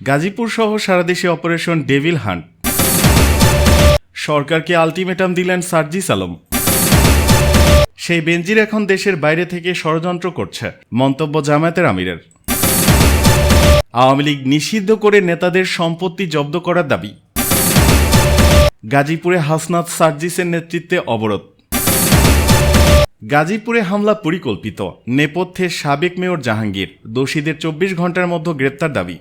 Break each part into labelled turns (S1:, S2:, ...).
S1: গাজীপুর সহ সারা দেশে অপারেশন ডেভিল হান্ট। সরকারকে আলটিমেটাম দিলেন সার্জিস আলম। সেই বেঞ্জির এখন দেশের বাইরে থেকে ষড়যন্ত্র করছে, মন্তব্য জামায়াতের আমিরের। আওয়ামী লীগ নিষিদ্ধ করে নেতাদের সম্পত্তি জব্দ করার দাবি। গাজীপুরে হাসনাত সার্জিসের নেতৃত্বে অবরোধ। গাজীপুরে হামলা পরিকল্পিত, নেপথ্যে সাবেক মেয়র জাহাঙ্গীর, দোষীদের চব্বিশ ঘণ্টার মধ্যে গ্রেপ্তার দাবি।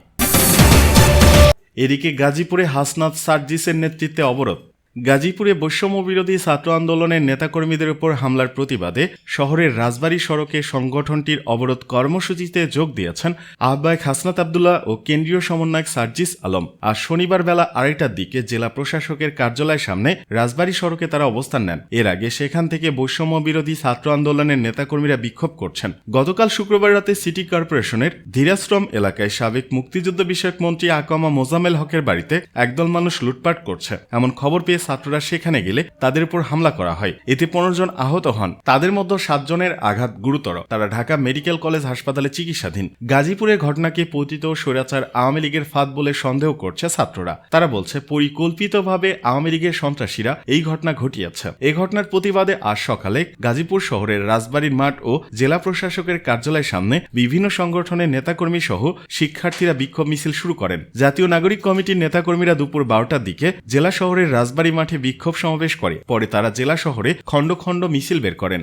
S1: এদিকে গাজীপুরে হাসনাত সার্জিসের নেতৃত্বে অবরোধ। গাজীপুরে বৈষম্য বিরোধী ছাত্র আন্দোলনের নেতাকর্মীদের উপর হামলার প্রতিবাদে শহরের রাজবাড়ী সড়কে সংগঠনটির অবরোধ কর্মসূচিতে যোগ দিয়েছেন আহ্বায়ক হাসনাত আবদুল্লাহ ও কেন্দ্রীয় সমন্বয়ক সার্জিস আলম। আর শনিবার বেলা আড়াইটার দিকে জেলা প্রশাসকের কার্যালয়ের সামনে রাজবাড়ী সড়কে তারা অবস্থান নেন। এর আগে সেখান থেকে বৈষম্য বিরোধী ছাত্র আন্দোলনের নেতাকর্মীরা বিক্ষোভ করছেন। গতকাল শুক্রবার রাতে সিটি কর্পোরেশনের ধীরাশ্রম এলাকায় সাবেক মুক্তিযুদ্ধ বিষয়ক মন্ত্রী আকামা মোজামেল হকের বাড়িতে একদল মানুষ লুটপাট করছে। এমন খবর পেয়ে ছাত্ররা সেখানে গেলে তাদের উপর হামলা করা হয়। এতে পনেরো জন আহত হন। তাদের মধ্যে সাতজনের আঘাত গুরুতর। তারা ঢাকা মেডিকেল কলেজ হাসপাতালে চিকিৎসাধীন। গাজীপুরের ঘটনাকে পতিত স্বৈরাচার আওয়ামী লীগের ফাঁদ বলে সন্দেহ করছে ছাত্ররা। তারা বলছে, পরিকল্পিতভাবে আওয়ামী লীগের সন্ত্রাসীরা এই ঘটনা ঘটিয়েছে। এই ঘটনার প্রতিবাদে আজ সকালে গাজীপুর শহরের রাজবাড়ির মাঠ ও জেলা প্রশাসকের কার্যালয়ের সামনে বিভিন্ন সংগঠনের নেতাকর্মী সহ শিক্ষার্থীরা বিক্ষোভ মিছিল শুরু করেন। জাতীয় নাগরিক কমিটির নেতাকর্মীরা দুপুর বারোটার দিকে জেলা শহরের রাজবাড়ী মাঠে বিক্ষোভ সমাবেশ করে। পরে তারা জেলা শহরে খণ্ড খণ্ড মিছিল বের করেন।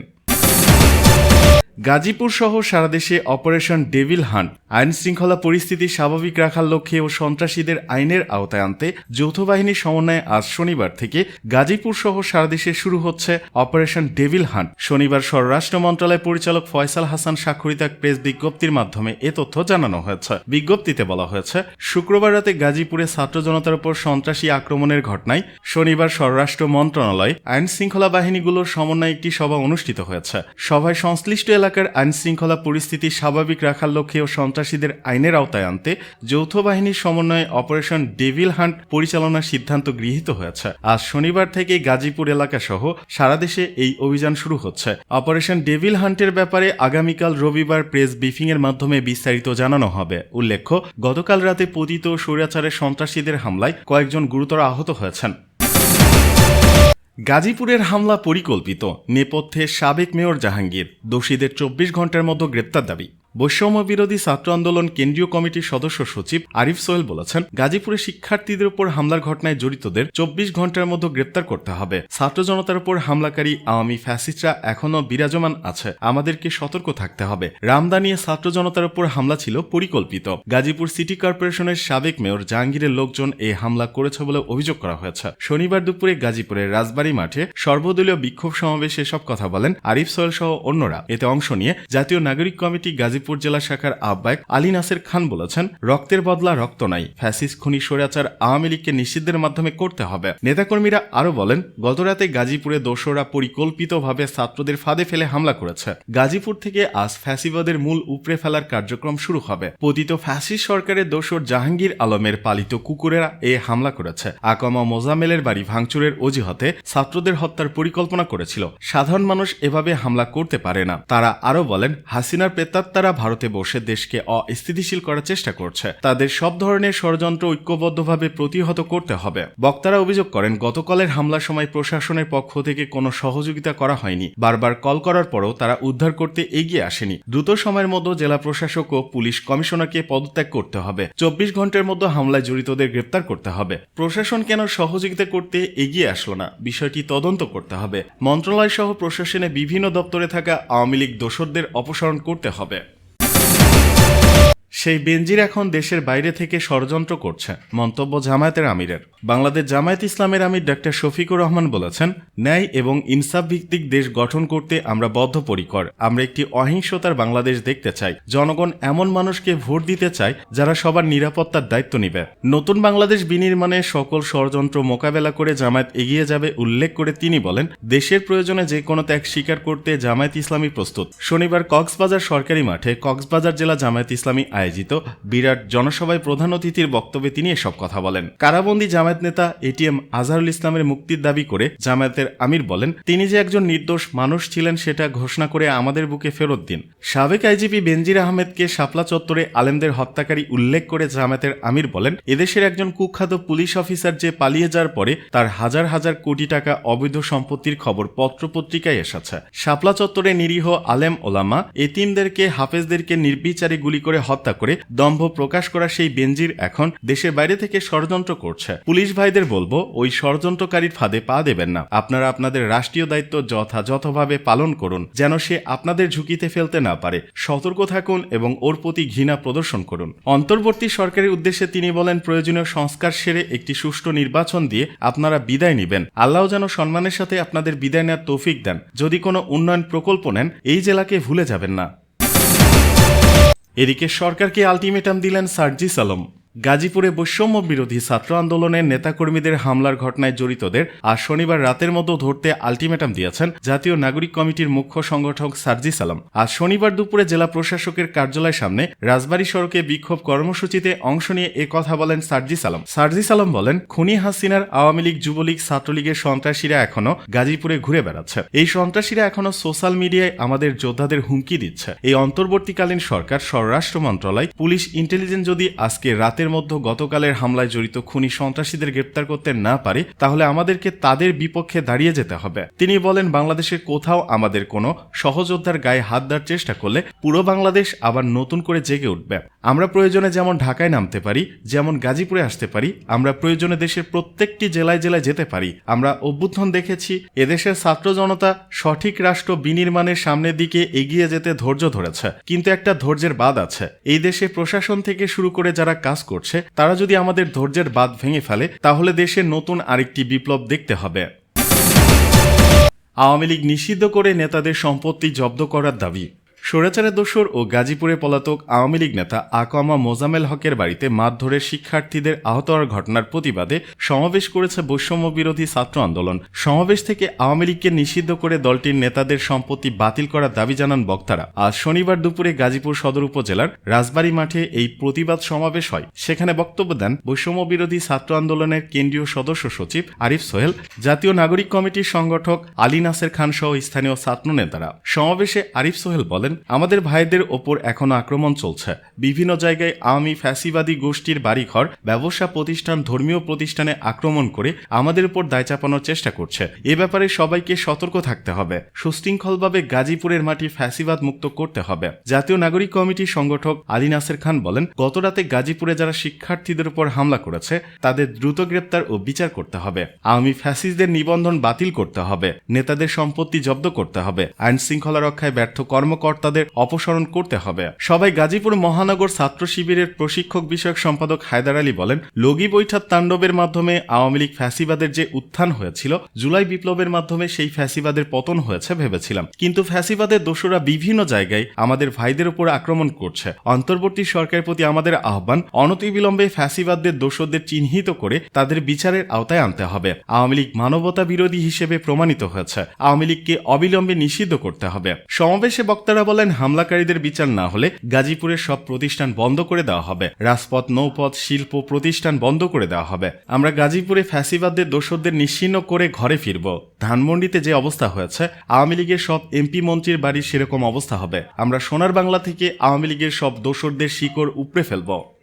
S1: গাজীপুর সহ সারা দেশে অপারেশন ডেভিল হান্ট আইন শৃঙ্খলা পরিস্থিতি স্বাভাবিক রাখার লক্ষ্যে ও সন্ত্রাসীদের আইনের আওতায় আনতে যৌথ বাহিনীর সমন্বয়ে আজ শনিবার থেকে গাজীপুর সহ সারা দেশে শুরু হচ্ছে অপারেশন ডেভিল হান্ট। শনিবার স্বরাষ্ট্র মন্ত্রণালয় পরিচালক ফয়সাল হাসান স্বাক্ষরিত এক প্রেস বিজ্ঞপ্তির মাধ্যমে এ তথ্য জানানো হয়েছে। বিজ্ঞপ্তিতে বলা হয়েছে, শুক্রবার রাতে গাজীপুরে ছাত্র জনতার উপর সন্ত্রাসী আক্রমণের ঘটনায় শনিবার স্বরাষ্ট্র মন্ত্রণালয় আইন শৃঙ্খলা বাহিনীগুলোর সমন্বয়ে একটি সভা অনুষ্ঠিত হয়েছে। সভায় সংশ্লিষ্ট এলাকার আইন শৃঙ্খলা পরিস্থিতি স্বাভাবিক রাখার লক্ষ্যে ও সন্ত্রাসীদের আইনের আওতায় আনতে যৌথ বাহিনীর সমন্বয়ে অপারেশন ডেভিল হান্ট পরিচালনার সিদ্ধান্ত গৃহীত হয়েছে। আজ শনিবার থেকে গাজীপুর এলাকা সহ সারা দেশে এই অভিযান শুরু হচ্ছে। অপারেশন ডেভিল হান্টের ব্যাপারে আগামীকাল রবিবার প্রেস ব্রিফিং এর মাধ্যমে বিস্তারিত জানানো হবে। উল্লেখ্য, গতকাল রাতে পতিত স্বৈরাচারের সন্ত্রাসীদের হামলায় কয়েকজন গুরুতর আহত হয়েছেন। গাজীপুরের হামলা পরিকল্পিত। নেপথ্যে সাবেক মেয়র জাহাঙ্গীর। দোষীদের চব্বিশ ঘণ্টার মধ্যে গ্রেপ্তার দাবি। বৈষম্য বিরোধী ছাত্র আন্দোলন কেন্দ্রীয় কমিটির সদস্য সচিব আরিফ সোহেল বলেছেন, গাজীপুরে শিক্ষার্থীদের উপর হামলার ঘটনায় জড়িতদের চব্বিশ ঘণ্টার মধ্যে গ্রেপ্তার করতে হবে। ছাত্র জনতার উপর হামলাকারী আওয়ামী ফ্যাসিস্টরা এখনও বিরাজমান আছে। আমাদেরকে সতর্ক থাকতে হবে। রামদানিয়ে ছাত্র জনতার উপর হামলা ছিল পরিকল্পিত। গাজীপুর সিটি কর্পোরেশনের সাবেক মেয়র জাহাঙ্গীরের লোকজন এই হামলা করেছে বলে অভিযোগ করা হয়েছে। শনিবার দুপুরে গাজীপুরের রাজবাড়ী মাঠে সর্বদলীয় বিক্ষোভ সমাবেশে সব কথা বলেন আরিফ সোহেল সহ অন্যরা। এতে অংশ নিয়ে জাতীয় নাগরিক কমিটি গাজীপুর জেলা শাখার আহ্বায়ক আলী নাসের খান বলেছেন, রক্তের বদলা রক্ত নাই ফ্যাসিস খুনি স্বৈরাচার আওয়ামী লীগকে নিষিদ্ধের মাধ্যমে করতে হবে। নেতাকর্মীরা আরও বলেন, গতরাতে গাজীপুরে দোসররা পরিকল্পিতভাবে ছাত্রদের ফাঁদে ফেলে হামলা করেছে। গাজীপুর থেকে আজ ফ্যাসিবাদের মূল উপড়ে ফেলার কার্যক্রম শুরু হবে। পতিত ফ্যাসিস সরকারের দোসর জাহাঙ্গীর আলমের পালিত কুকুরেরা এ হামলা করেছে। আকমা মোজামেলের বাড়ি ভাঙচুরের অজুহাতে ছাত্রদের হত্যার পরিকল্পনা করেছিল। সাধারণ মানুষ এভাবে হামলা করতে পারে না। তারা আরও বলেন, হাসিনার প্রেতাত্মারা ভারতে বসে দেশকে অস্থিতিশীল করার চেষ্টা করছে। তাদের সব ধরনের ষড়যন্ত্র ঐক্যবদ্ধভাবে প্রতিহত করতে হবে। বক্তারা অভিযোগ করেন, গতকালের হামলার সময় প্রশাসনের পক্ষ থেকে কোনো সহযোগিতা করা হয়নি। বারবার কল করার পরও তারা উদ্ধার করতে এগিয়ে আসেনি। দ্রুত সময়ের মধ্যে জেলা প্রশাসক ও পুলিশ কমিশনারকে পদত্যাগ করতে হবে। চব্বিশ ঘণ্টার মধ্যে হামলায় জড়িতদের গ্রেপ্তার করতে হবে। প্রশাসন কেন সহযোগিতা করতে এগিয়ে আসলো না? বিষয়টি তদন্ত করতে হবে। মন্ত্রণালয় সহ প্রশাসনে বিভিন্ন দপ্তরে থাকা আওয়ামী লীগ দোসরদের অপসারণ করতে হবে। সেই বেনজির এখন দেশের বাইরে থেকে ষড়যন্ত্র করছে মন্তব্য জামায়াতের আমিরের। বাংলাদেশ জামায়াত ইসলামের আমির ডক্টর শফিকুর রহমান বলেছেন, ন্যায় এবং ইনসাফ ভিত্তিক দেশ গঠন করতে আমরা বদ্ধপরিকর। আমরা একটি অহিংসতার বাংলাদেশ দেখতে চাই। জনগণ এমন মানুষকে ভোট দিতে চায় যারা সবার নিরাপত্তার দায়িত্ব নিবে। নতুন বাংলাদেশ বিনির্মাণে সকল ষড়যন্ত্র মোকাবেলা করে জামায়াত এগিয়ে যাবে উল্লেখ করে তিনি বলেন, দেশের প্রয়োজনে যে কোনো ত্যাগ স্বীকার করতে জামায়াত ইসলামী প্রস্তুত। শনিবার কক্সবাজার সরকারি মাঠে কক্সবাজার জেলা জামায়াত ইসলামী আয়োজিত বিরাট জনসভায় প্রধান অতিথির বক্তব্যে তিনি এসব কথা বলেন। কারাবন্দী জামায়াত নেতা এটিএম আজহারুল ইসলামের মুক্তির দাবি করে জামায়াতের আমির বলেন, তিনি যে একজন নির্দোষ মানুষ ছিলেন সেটা ঘোষণা করে আমাদের বুকে ফেরত দিন। সাবেক আইজিপি বেনজির আহমেদকে শাপলা চত্বরে আলেমদের হত্যাকারী উল্লেখ করে জামায়াতের আমির বলেন, এদেশের একজন কুখ্যাত পুলিশ অফিসার যে পালিয়ে যাওয়ার পরে তার হাজার হাজার কোটি টাকা অবৈধ সম্পত্তির খবর পত্রপত্রিকায় এসেছে। শাপলা চত্বরে নিরীহ আলেম ওলামা এতিমদেরকে, হাফেজদেরকে নির্বিচারে গুলি করে হত্যা করে দম্ভ প্রকাশ করা সেই বেনজির এখন দেশের বাইরে থেকে ষড়যন্ত্র করছে। পুলিশ ভাইদের বলব, ওই ষড়যন্ত্রকারীর ফাঁদে পা দেবেন না। আপনারা আপনাদের রাষ্ট্রীয় দায়িত্ব যথাযথভাবে পালন করুন, যেন সে আপনাদের ঝুঁকিতে ফেলতে না পারে। সতর্ক থাকুন এবং ওর প্রতি ঘৃণা প্রদর্শন করুন। অন্তর্বর্তী সরকারের উদ্দেশ্যে তিনি বলেন, প্রয়োজনীয় সংস্কার সেরে একটি সুষ্ঠু নির্বাচন দিয়ে আপনারা বিদায় নেবেন। আল্লাহ যেন সম্মানের সাথে আপনাদের বিদায় নেওয়ার তৌফিক দেন। যদি কোনো উন্নয়ন প্রকল্প নেন, এই জেলাকে ভুলে যাবেন না। এদিকে সরকারকে আলটিমেটাম দিলেন সার্জিস আলম গাজীপুরে বৈষম্য বিরোধী ছাত্র আন্দোলনের নেতাকর্মীদের হামলার ঘটনায় জড়িতদের আজ শনিবার রাতের মতো ধরতে আলটিমেটাম দিয়েছেন জাতীয় নাগরিক কমিটির মুখ্য সংগঠক সার্জিস আলম আজ শনিবার দুপুরে জেলা প্রশাসকের কার্যালয়ের সামনে রাজবাড়ী সড়কে বিক্ষোভ কর্মসূচিতে অংশ নিয়ে এ কথা বলেন সার্জিস আলম সার্জিস আলম বলেন, খুনি হাসিনার আওয়ামী লীগ, যুবলীগ, ছাত্রলীগের সন্ত্রাসীরা এখনও গাজীপুরে ঘুরে বেড়াচ্ছে। এই সন্ত্রাসীরা এখনও সোশ্যাল মিডিয়ায় আমাদের যোদ্ধাদের হুমকি দিচ্ছে। এই অন্তর্বর্তীকালীন সরকার, স্বরাষ্ট্র মন্ত্রণালয়, পুলিশ ইন্টেলিজেন্স যদি আজকে রাতের মধ্যে গতকালের হামলায় জড়িত খুনি সন্ত্রাসীদের গ্রেপ্তার করতে না পারে, তাহলে আমাদেরকে তাদের বিপক্ষে দাঁড়িয়ে যেতে হবে। তিনি বলেন বাংলাদেশের কোথাও আমাদের কোনো সহযোদ্ধার গায়ে হাত দেওয়ার চেষ্টা করলে পুরো বাংলাদেশ আবার নতুন করে জেগে উঠবে। আমরা প্রয়োজনে যেমন ঢাকায় নামতে পারি, যেমন গাজীপুরে আসতে পারি, আমরা প্রয়োজনে দেশের প্রত্যেকটি জেলায় জেলায় যেতে পারি। আমরা অভ্যুত্থান দেখেছি, এদেশের ছাত্র জনতা সঠিক রাষ্ট্র বিনির্মাণের সামনের দিকে এগিয়ে যেতে ধৈর্য ধরেছে। কিন্তু একটা ধৈর্যের বাদ আছে। এই দেশে প্রশাসন থেকে শুরু করে যারা কাজ করছে, তারা যদি আমাদের ধৈর্যের বাদ ভেঙে ফেলে, তাহলে দেশে নতুন আরেকটি বিপ্লব দেখতে হবে। আওয়ামী লীগ নিষিদ্ধ করে নেতাদের সম্পত্তি জব্দ করার দাবি। স্বৈরাচারের দোসর ও গাজীপুরে পলাতক আওয়ামী লীগ নেতা আকমা মোজামেল হকের বাড়িতে মারধরের শিক্ষার্থীদের আহত হওয়ার ঘটনার প্রতিবাদে সমাবেশ করেছে বৈষম্য বিরোধী ছাত্র আন্দোলন। সমাবেশ থেকে আওয়ামী লীগকে নিষিদ্ধ করে দলটির নেতাদের সম্পত্তি বাতিল করার দাবি জানান বক্তারা। আজ শনিবার দুপুরে গাজীপুর সদর উপজেলার রাজবাড়ী মাঠে এই প্রতিবাদ সমাবেশ হয়। সেখানে বক্তব্য দেন বৈষম্য বিরোধী ছাত্র আন্দোলনের কেন্দ্রীয় সদস্য সচিব আরিফ সোহেল, জাতীয় নাগরিক কমিটির সংগঠক আলী নাসের খান সহ স্থানীয় ছাত্র নেতারা। সমাবেশে আরিফ সোহেল বলেন আমাদের ভাইদের ওপর এখনও আক্রমণ চলছে। বিভিন্ন জায়গায় আওয়ামী ফ্যাসিবাদী গোষ্ঠীর বাড়িঘর, ব্যবসা প্রতিষ্ঠান, ধর্মীয় প্রতিষ্ঠানে আক্রমণ করে আমাদের উপর দায় চাপানোর চেষ্টা করছে। এ ব্যাপারে সবাইকে সতর্ক থাকতে হবে। সুশৃঙ্খলভাবে গাজীপুরের মাটি ফ্যাসিবাদ মুক্ত করতে হবে। জাতীয় নাগরিক কমিটির সংগঠক আলী নাসের খান বলেন গতরাতে গাজীপুরে যারা শিক্ষার্থীদের উপর হামলা করেছে, তাদের দ্রুত গ্রেপ্তার ও বিচার করতে হবে। আওয়ামী ফ্যাসিস্টদের নিবন্ধন বাতিল করতে হবে। নেতাদের সম্পত্তি জব্দ করতে হবে। আইন শৃঙ্খলা রক্ষায় ব্যর্থ কর্মকর্তাদের অপসারণ করতে হবে। সবাই গাজীপুর মহানগর ছাত্র শিবিরের প্রশিক্ষক বিষয়ক সম্পাদক হায়দার আলী বলেন, লগি বৈঠার তাণ্ডবের মাধ্যমে আওয়ামী লীগ ফ্যাসিবাদের যে উত্থান হয়েছিল, জুলাই বিপ্লবের মাধ্যমে সেই ফ্যাসিবাদের পতন হয়েছে ভেবেছিলাম। কিন্তু ফ্যাসিবাদের দোষরা বিভিন্ন জায়গায় আমাদের ভাইদের উপর আক্রমণ করছে। অন্তর্বর্তী সরকারের প্রতি আমাদের আহ্বান, অনতিবিলম্বে ফ্যাসিবাদদের দোষদের চিহ্নিত করে তাদের বিচারের আওতায় আনতে হবে। আওয়ামী লীগ মানবতা বিরোধী হিসেবে প্রমাণিত হয়েছে। আওয়ামী লীগকে অবিলম্বে নিষিদ্ধ করতে হবে। সমাবেশে বক্তারা বলেন, হামলাকারীদের বিচার না হলে গাজীপুরের সব প্রতিষ্ঠান বন্ধ করে দেওয়া হবে। রাজপথ, নৌপথ, শিল্প প্রতিষ্ঠান বন্ধ করে দেওয়া হবে। আমরা গাজীপুরে ফ্যাসিবাদদের দোষদের নিশ্চিন্ন করে ঘরে ফিরব। ধানমন্ডিতে যে অবস্থা হয়েছে, আওয়ামী লীগের সব এমপি মন্ত্রীর বাড়ি সেরকম অবস্থা হবে। আমরা সোনার বাংলা থেকে আওয়ামী লীগের সব দোষরদের শিকড় উপড়ে ফেলব।